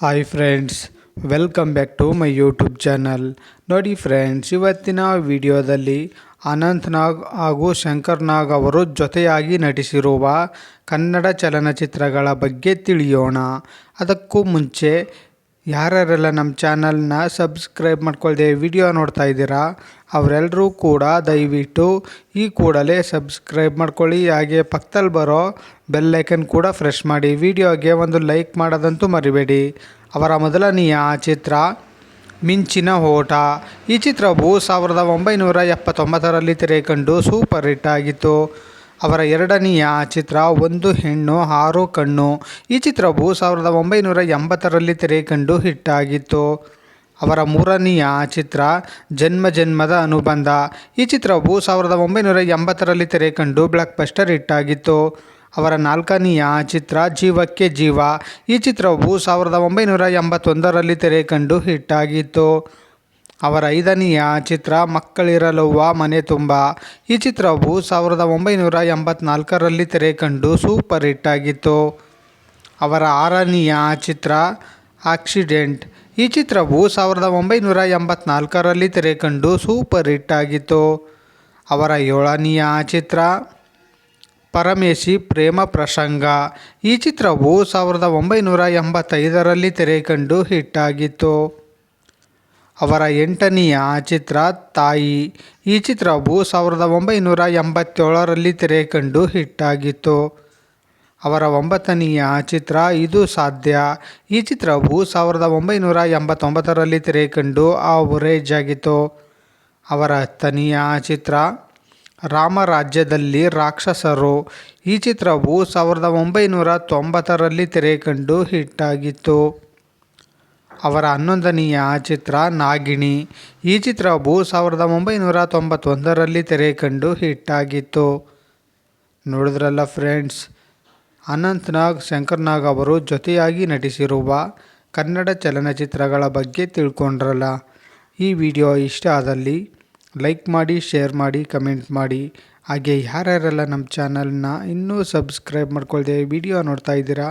Hi friends welcome back to my YouTube channel ನೋಡಿ friends ಇವತ್ತಿನ ವಿಡಿಯೋದಲ್ಲಿ ಅನಂತ್ ನಾಗ್ ಹಾಗೂ ಶಂಕರ್ ನಾಗ್ ಅವರು ಜೊತೆಯಾಗಿ ನಟಿಸಿರುವ ಕನ್ನಡ ಚಲನಚಿತ್ರಗಳ ಬಗ್ಗೆ ತಿಳಿಯೋಣ. ಅದಕ್ಕೂ ಮುಂಚೆ ಯಾರ್ಯಾರೆಲ್ಲ ನಮ್ಮ ಚಾನಲ್ನ ಸಬ್ಸ್ಕ್ರೈಬ್ ಮಾಡ್ಕೊಳ್ದೆ ವಿಡಿಯೋ ನೋಡ್ತಾ ಇದ್ದೀರಾ ಅವರೆಲ್ಲರೂ ಕೂಡ ದಯವಿಟ್ಟು ಈ ಕೂಡಲೇ ಸಬ್ಸ್ಕ್ರೈಬ್ ಮಾಡ್ಕೊಳ್ಳಿ. ಹಾಗೆ ಪಕ್ಕದಲ್ಲಿ ಬರೋ ಬೆಲ್ಲೈಕನ್ ಕೂಡ ಫ್ರೆಶ್ ಮಾಡಿ, ವಿಡಿಯೋಗೆ ಒಂದು ಲೈಕ್ ಮಾಡೋದಂತೂ ಮರಿಬೇಡಿ. ಅವರ ಮೊದಲನೆಯ ಚಿತ್ರ, ಮಿಂಚಿನ ಓಟ. ಈ ಚಿತ್ರವು ಸಾವಿರದ ಒಂಬೈನೂರ ಎಪ್ಪತ್ತೊಂಬತ್ತರಲ್ಲಿ ತೆರೆ ಕಂಡು ಸೂಪರ್ ಹಿಟ್ ಆಗಿತ್ತು. ಅವರ ಎರಡನೆಯ ಚಿತ್ರ, ಒಂದು ಹೆಣ್ಣು, ಆರು ಕಣ್ಣು ಈ ಚಿತ್ರವು ಸಾವಿರದ ಒಂಬೈನೂರ ಎಂಬತ್ತರಲ್ಲಿ ತೆರೆ ಕಂಡು ಹಿಟ್ಟಾಗಿತ್ತು ಅವರ ಮೂರನೆಯ ಚಿತ್ರ, ಜನ್ಮ ಜನ್ಮದ ಅನುಬಂಧ ಈ ಚಿತ್ರವು ಸಾವಿರದ ಒಂಬೈನೂರ ಎಂಬತ್ತರಲ್ಲಿ ತೆರೆ ಕಂಡು ಬ್ಲಾಕ್ ಬಸ್ಟರ್ ಹಿಟ್ಟಾಗಿತ್ತು ಅವರ ನಾಲ್ಕನೆಯ ಚಿತ್ರ, ಜೀವಕ್ಕೆ ಜೀವ ಈ ಚಿತ್ರವು ಸಾವಿರದ ಒಂಬೈನೂರ ಎಂಬತ್ತೊಂದರಲ್ಲಿ ತೆರೆ ಕಂಡು ಹಿಟ್ಟಾಗಿತ್ತು ಅವರ ಐದನೆಯ ಚಿತ್ರ ಮಕ್ಕಳಿರಲುವ ಮನೆ ತುಂಬ. ಈ ಚಿತ್ರವು ಸಾವಿರದ ಒಂಬೈನೂರ ಎಂಬತ್ನಾಲ್ಕರಲ್ಲಿ ತೆರೆ ಕಂಡು ಸೂಪರ್ ಹಿಟ್ ಆಗಿತ್ತು. ಅವರ ಆರನೆಯ ಚಿತ್ರ ಆಕ್ಸಿಡೆಂಟ್. ಈ ಚಿತ್ರವು ಸಾವಿರದ ಒಂಬೈನೂರ ಎಂಬತ್ನಾಲ್ಕರಲ್ಲಿ ತೆರೆ ಕಂಡು ಸೂಪರ್ ಹಿಟ್ ಆಗಿತ್ತು. ಅವರ ಏಳನೆಯ ಚಿತ್ರ ಪರಮೇಶಿ ಪ್ರೇಮ ಪ್ರಸಂಗ. ಈ ಚಿತ್ರವು ಸಾವಿರದ ಒಂಬೈನೂರ ಎಂಬತ್ತೈದರಲ್ಲಿ ತೆರೆ ಕಂಡು ಹಿಟ್ಟಾಗಿತ್ತು ಅವರ ಎಂಟನೆಯ ಚಿತ್ರ ತಾಯಿ. ಈ ಚಿತ್ರವು ಸಾವಿರದ ಒಂಬೈನೂರ ಎಂಬತ್ತೇಳರಲ್ಲಿ ತೆರೆ ಕಂಡು ಹಿಟ್ಟಾಗಿತ್ತು. ಅವರ ಒಂಬತ್ತನೆಯ ಚಿತ್ರ ಇದು ಸಾಧ್ಯ. ಈ ಚಿತ್ರವು ಸಾವಿರದ ಒಂಬೈನೂರ ಎಂಬತ್ತೊಂಬತ್ತರಲ್ಲಿ ತೆರೆ ಕಂಡು ಆವರೇಜ್ ಆಗಿತ್ತು ಅವರ ಹತ್ತನೆಯ ಚಿತ್ರ ರಾಮರಾಜ್ಯದಲ್ಲಿ ರಾಕ್ಷಸರು. ಈ ಚಿತ್ರವು ಸಾವಿರದ ಒಂಬೈನೂರ ತೊಂಬತ್ತರಲ್ಲಿ ತೆರೆ ಕಂಡು ಹಿಟ್ಟಾಗಿತ್ತು. ಅವರ ಹನ್ನೊಂದನೆಯ ಚಿತ್ರ ನಾಗಿಣಿ. ಈ ಚಿತ್ರವು ಸಾವಿರದ ಒಂಬೈನೂರ ತೊಂಬತ್ತೊಂದರಲ್ಲಿ ತೆರೆ ಕಂಡು ಹಿಟ್ಟಾಗಿತ್ತು ನೋಡಿದ್ರಲ್ಲ ಫ್ರೆಂಡ್ಸ್, ಅನಂತ್ ನಾಗ್, ಶಂಕರ್ ನಾಗ್ ಅವರು ಜೊತೆಯಾಗಿ ನಟಿಸಿರುವ ಕನ್ನಡ ಚಲನಚಿತ್ರಗಳ ಬಗ್ಗೆ ತಿಳ್ಕೊಂಡ್ರಲ್ಲ. ಈ ವಿಡಿಯೋ ಇಷ್ಟ ಆದಲ್ಲಿ ಲೈಕ್ ಮಾಡಿ, ಶೇರ್ ಮಾಡಿ, ಕಮೆಂಟ್ ಮಾಡಿ. ಹಾಗೆ ಯಾರ್ಯಾರೆಲ್ಲ ನಮ್ಮ ಚಾನಲ್ನ ಇನ್ನೂ ಸಬ್ಸ್ಕ್ರೈಬ್ ಮಾಡ್ಕೊಳ್ದೆ ವಿಡಿಯೋ ನೋಡ್ತಾ ಇದ್ದೀರಾ?